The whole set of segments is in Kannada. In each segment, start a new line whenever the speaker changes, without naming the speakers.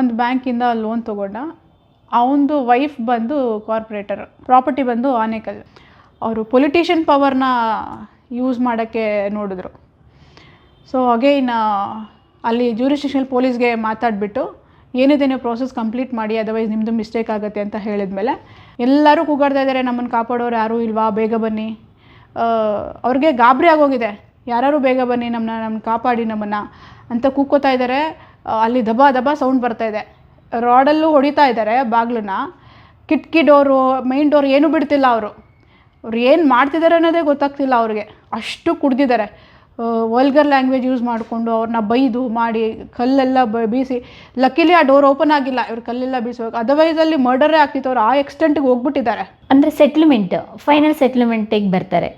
ಒಂದು ಬ್ಯಾಂಕಿಂದ ಲೋನ್ ತೊಗೊಂಡ ಅವನದು ವೈಫ್ ಬಂದು ಕಾರ್ಪೊರೇಟರ್ ಪ್ರಾಪರ್ಟಿ ಬಂದು ಆನೇಕಲ್. ಅವರು ಪೊಲಿಟಿಷಿಯನ್ ಪವರ್ನ ಯೂಸ್ ಮಾಡೋಕ್ಕೆ ನೋಡಿದ್ರು. ಸೊ ಅಗೈನ್ ಅಲ್ಲಿ ಜ್ಯೂರಿಸ್ಟಿಷನ್ ಪೊಲೀಸ್ಗೆ ಮಾತಾಡಿಬಿಟ್ಟು ಏನಿದೆ ನೀವು ಪ್ರೋಸೆಸ್ ಕಂಪ್ಲೀಟ್ ಮಾಡಿ ಅದರ್ವೈಸ್ ನಿಮ್ಮದು ಮಿಸ್ಟೇಕ್ ಆಗುತ್ತೆ ಅಂತ ಹೇಳಿದ್ಮೇಲೆ, ಎಲ್ಲರೂ ಕೂಗಾಡ್ತಾ ಇದ್ದಾರೆ ನಮ್ಮನ್ನು ಕಾಪಾಡೋರು ಯಾರೂ ಇಲ್ವಾ? ಬೇಗ ಬನ್ನಿ. ಅವ್ರಿಗೆ ಗಾಬರಿ ಆಗೋಗಿದೆ. ಯಾರು ಬೇಗ ಬನ್ನಿ ನಮ್ಮನ್ನ ನಮ್ಮನ್ನ ಕಾಪಾಡಿ ನಮ್ಮನ್ನು ಅಂತ ಕೂಗ್ಕೋತಾ ಇದ್ದಾರೆ ಅಲ್ಲಿ ದಬ ದಬ ಸೌಂಡ್ ಬರ್ತಾ ಇದೆ. ರಾಡಲ್ಲೂ ಹೊಡಿತಾ ಇದ್ದಾರೆ ಬಾಗಿಲನ್ನ. ಕಿಟಕಿ ಡೋರು ಮೈನ್ ಡೋರ್ ಏನೂ ಬಿಡ್ತಿಲ್ಲ ಅವರು. ಅವ್ರು ಏನು ಮಾಡ್ತಿದ್ದಾರೆ ಅನ್ನೋದೇ ಗೊತ್ತಾಗ್ತಿಲ್ಲ ಅವ್ರಿಗೆ. ಅಷ್ಟು ಕುಡ್ದಿದ್ದಾರೆ ವಲ್ಗರ್ ಲ್ಯಾಂಗ್ವೇಜ್ ಯೂಸ್ ಮಾಡಿಕೊಂಡು ಅವ್ರನ್ನ ಬೈದು ಮಾಡಿ, ಕಲ್ಲೆಲ್ಲ ಬೀಸಿ. ಲಕ್ಕಿಲಿ ಆ ಡೋರ್ ಓಪನ್ ಆಗಿಲ್ಲ. ಇವ್ರು ಕಲ್ಲೆಲ್ಲ ಬೀಸೋಕೆ ಅದರ್ವೈಸ್ ಅಲ್ಲಿ ಮರ್ಡರೇ ಆಗ್ತಿತ್ತು. ಅವ್ರು ಆ ಎಕ್ಸ್ಟೆಂಟ್ಗೆ ಹೋಗ್ಬಿಟ್ಟಿದ್ದಾರೆ.
ಅಂದರೆ ಸೆಟ್ಲ್ಮೆಂಟ್ ಫೈನಲ್ ಸೆಟ್ಲ್ಮೆಂಟಿಗೆ ಬರ್ತಾರೆ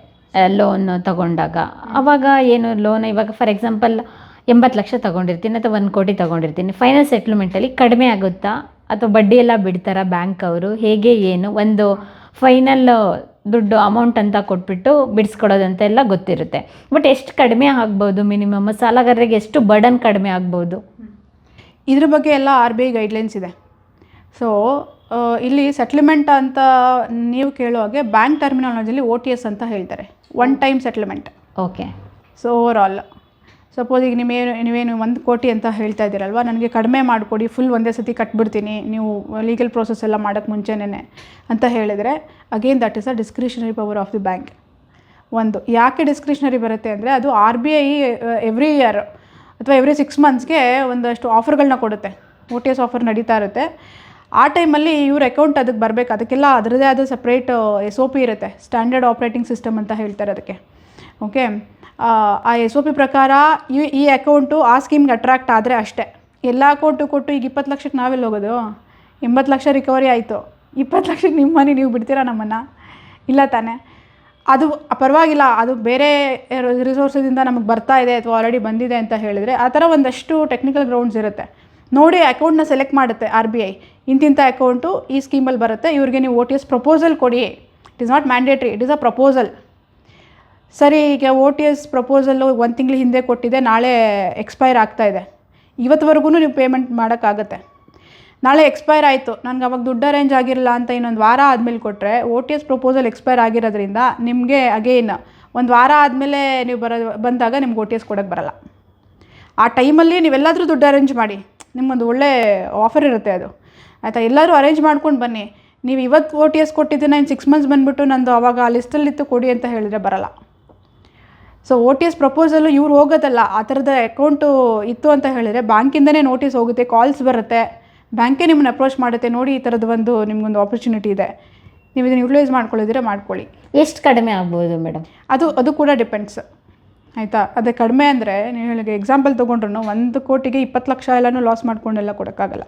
ಲೋನ್ ತಗೊಂಡಾಗ. ಅವಾಗ ಏನು ಲೋನ್ ಇವಾಗ ಫಾರ್ ಎಕ್ಸಾಂಪಲ್ ಎಂಬತ್ತು ಲಕ್ಷ ತಗೊಂಡಿರ್ತೀನಿ ಅಥವಾ ಒಂದು ಕೋಟಿ ತಗೊಂಡಿರ್ತೀನಿ. ಫೈನಲ್ ಸೆಟ್ಲ್ಮೆಂಟಲ್ಲಿ ಕಡಿಮೆ ಆಗುತ್ತಾ? ಅಥವಾ ಬಡ್ಡಿ ಎಲ್ಲ ಬಿಡ್ತಾರಾ ಬ್ಯಾಂಕ್ ಅವರು? ಹೇಗೆ ಏನು? ಒಂದು ಫೈನಲ್ ದುಡ್ಡು ಅಮೌಂಟ್ ಅಂತ ಕೊಟ್ಬಿಟ್ಟು ಬಿಡಿಸ್ಕೊಡೋದಂತ ಎಲ್ಲ ಗೊತ್ತಿರುತ್ತೆ. ಬಟ್ ಎಷ್ಟು ಕಡಿಮೆ ಆಗ್ಬೋದು ಮಿನಿಮಮ್ ಸಾಲಗಾರರಿಗೆ ಎಷ್ಟು ಬರ್ಡನ್ ಕಡಿಮೆ ಆಗ್ಬೋದು?
ಇದ್ರ ಬಗ್ಗೆ ಎಲ್ಲ ಆರ್ ಬಿ ಐ ಗೈಡ್ಲೈನ್ಸ್ ಇದೆ. ಸೊ ಇಲ್ಲಿ ಸೆಟ್ಲ್ಮೆಂಟ್ ಅಂತ ನೀವು ಕೇಳೋ ಹಾಗೆ ಬ್ಯಾಂಕ್ ಟರ್ಮಿನಾಲಜಿಲಿ ಓ ಟಿ ಎಸ್ ಅಂತ ಹೇಳ್ತಾರೆ. One time settlement
okay
so over all suppose ಈಗ ನೀವೇನು ನೀವೇನು ಒಂದು ಕೋಟಿ ಅಂತ ಹೇಳ್ತಾ ಇದ್ದೀರಲ್ವ, ನನಗೆ ಕಡಿಮೆ ಮಾಡಿಕೊಡಿ ಫುಲ್ ಒಂದೇ ಸತಿ ಕಟ್ಬಿಡ್ತೀನಿ, ನೀವು ಲೀಗಲ್ ಪ್ರೋಸೆಸ್ ಎಲ್ಲ ಮಾಡೋಕ್ಕೆ ಮುಂಚೆನೇ ಅಂತ ಹೇಳಿದರೆ again that is a discretionary power of the bank ಒಂದು, ಯಾಕೆ ಡಿಸ್ಕ್ರಿಷನರಿ ಬರುತ್ತೆ ಅಂದರೆ, ಅದು R B I every year ಅಥವಾ ಎವ್ರಿ ಸಿಕ್ಸ್ ಮಂತ್ಸ್ಗೆ ಒಂದಷ್ಟು ಆಫರ್ಗಳನ್ನ ಕೊಡುತ್ತೆ ಓ ಟಿ ಎಸ್ ಆಫರ್ ನಡೀತಾ ಇರುತ್ತೆ. ಆ ಟೈಮಲ್ಲಿ ಇವ್ರ ಅಕೌಂಟ್ ಅದಕ್ಕೆ ಬರಬೇಕು, ಅದಕ್ಕೆಲ್ಲ ಅದರದೇ ಆದ ಸಪ್ರೇಟ್ ಎಸ್ ಒ ಪಿ ಇರುತ್ತೆ ಸ್ಟ್ಯಾಂಡರ್ಡ್ ಆಪ್ರೇಟಿಂಗ್ ಸಿಸ್ಟಮ್ ಅಂತ ಹೇಳ್ತಾರೆ ಅದಕ್ಕೆ. ಓಕೆ ಆ ಎಸ್ ಒ ಪಿ ಪ್ರಕಾರ ಈ ಈ ಅಕೌಂಟು ಆ ಸ್ಕೀಮ್ಗೆ ಅಟ್ರಾಕ್ಟ್ ಆದರೆ ಅಷ್ಟೇ. ಎಲ್ಲ ಅಕೌಂಟು ಕೊಟ್ಟು ಈಗ ಇಪ್ಪತ್ತು ಲಕ್ಷಕ್ಕೆ ನಾವೆಲ್ಲಿ ಹೋಗೋದು? ಎಂಬತ್ತು ಲಕ್ಷ ರಿಕವರಿ ಆಯಿತು. ಇಪ್ಪತ್ತು ಲಕ್ಷಕ್ಕೆ ನಿಮ್ಮ ಮನೆ ನೀವು ಬಿಡ್ತೀರಾ ನಮ್ಮನ್ನು? ಇಲ್ಲ ತಾನೆ. ಅದು ಪರವಾಗಿಲ್ಲ, ಅದು ಬೇರೆ ರಿಸೋರ್ಸದಿಂದ ನಮಗೆ ಬರ್ತಾ ಇದೆ ಅಥವಾ ಆಲ್ರೆಡಿ ಬಂದಿದೆ ಅಂತ ಹೇಳಿದರೆ ಆ ಥರ ಒಂದಷ್ಟು ಟೆಕ್ನಿಕಲ್ ಗ್ರೌಂಡ್ಸ್ ಇರುತ್ತೆ. ನೋಡಿ ಅಕೌಂಟ್ನ ಸೆಲೆಕ್ಟ್ ಮಾಡುತ್ತೆ ಆರ್ ಬಿ ಐ ಇಂತಿಂಥ ಅಕೌಂಟು ಈ ಸ್ಕೀಮಲ್ಲಿ ಬರುತ್ತೆ. ಇವ್ರಿಗೆ ನೀವು ಓ ಟಿ ಎಸ್ ಪ್ರಪೋಸಲ್ ಕೊಡಿ. It is not mandatory it is a proposal ಸರಿ, ಈಗ ಓ ಟಿ ಎಸ್ ಪ್ರಪೋಸಲ್ಲು ಒಂದು ತಿಂಗಳ ಹಿಂದೆ ಕೊಟ್ಟಿದೆ, ನಾಳೆ ಎಕ್ಸ್ಪೈರ್ ಆಗ್ತಾ ಇದೆ. ಇವತ್ತುವರೆಗೂ ನೀವು ಪೇಮೆಂಟ್ ಮಾಡೋಕ್ಕಾಗತ್ತೆ. ನಾಳೆ ಎಕ್ಸ್ಪೈರ್ ಆಯಿತು, ನನಗೆ ಅವಾಗ ದುಡ್ಡು ಅರೇಂಜ್ ಆಗಿರಲ್ಲ ಅಂತ ಇನ್ನೊಂದು ವಾರ ಆದಮೇಲೆ ಕೊಟ್ಟರೆ O T S proposal expire ಆಗಿರೋದ್ರಿಂದ ನಿಮಗೆ ಅಗೇನ್ ಒಂದು ವಾರ ಆದಮೇಲೆ ನೀವು ಬರೋ, ಬಂದಾಗ ನಿಮ್ಗೆ ಓ ಟಿ ಎಸ್ ಕೊಡೋಕ್ಕೆ ಬರಲ್ಲ. ಆ ಟೈಮಲ್ಲಿ ನೀವೆಲ್ಲಾದರೂ ದುಡ್ಡು ಅರೇಂಜ್ ಮಾಡಿ, ನಿಮ್ಮೊಂದು ಒಳ್ಳೆ ಆಫರ್ ಇರುತ್ತೆ ಅದು. ಆಯಿತಾ, ಎಲ್ಲರೂ ಅರೇಂಜ್ ಮಾಡ್ಕೊಂಡು ಬನ್ನಿ. ನೀವು ಇವತ್ತು ಓ ಟಿ ಎಸ್ ಕೊಟ್ಟಿದ್ದೀನಿ ನಾನು ಸಿಕ್ಸ್ ಮಂತ್ಸ್ ಬಂದುಬಿಟ್ಟು ನಂದು ಅವಾಗ ಆ ಲಿಸ್ಟಲ್ಲಿತ್ತು ಕೊಡಿ ಅಂತ ಹೇಳಿದರೆ ಬರಲ್ಲ. So O T S proposal ಇವ್ರು ಹೋಗೋದಲ್ಲ ಆ ಥರದ ಅಕೌಂಟು ಇತ್ತು ಅಂತ ಹೇಳಿದರೆ ಬ್ಯಾಂಕಿಂದನೇ ನೋಟಿಸ್ ಹೋಗುತ್ತೆ ಕಾಲ್ಸ್ ಬರುತ್ತೆ. ಬ್ಯಾಂಕೇ ನಿಮ್ಮನ್ನ ಅಪ್ರೋಚ್ ಮಾಡುತ್ತೆ ನೋಡಿ ಈ ಥರದ್ದು ಒಂದು ನಿಮಗೊಂದು ಆಪರ್ಚುನಿಟಿ ಇದೆ. ನೀವು ಇದನ್ನು ಯುಟಿಲೈಸ್ ಮಾಡ್ಕೊಳ್ಳಿದ್ರೆ ಮಾಡ್ಕೊಳ್ಳಿ.
ಎಷ್ಟು ಕಡಿಮೆ ಆಗ್ಬೋದು ಮೇಡಮ್?
ಅದು ಅದು ಕೂಡ ಡಿಪೆಂಡ್ಸ್ ಆಯಿತಾ? ಅದೇ ಕಡಿಮೆ ಅಂದರೆ ನೀವು ಹೇಳಿಗೆ ಎಕ್ಸಾಂಪಲ್ ತೊಗೊಂಡ್ರು ಒಂದು ಕೋಟಿಗೆ ಇಪ್ಪತ್ತು ಲಕ್ಷ ಎಲ್ಲನೂ ಲಾಸ್ ಮಾಡ್ಕೊಂಡೆಲ್ಲ ಕೊಡೋಕ್ಕಾಗಲ್ಲ.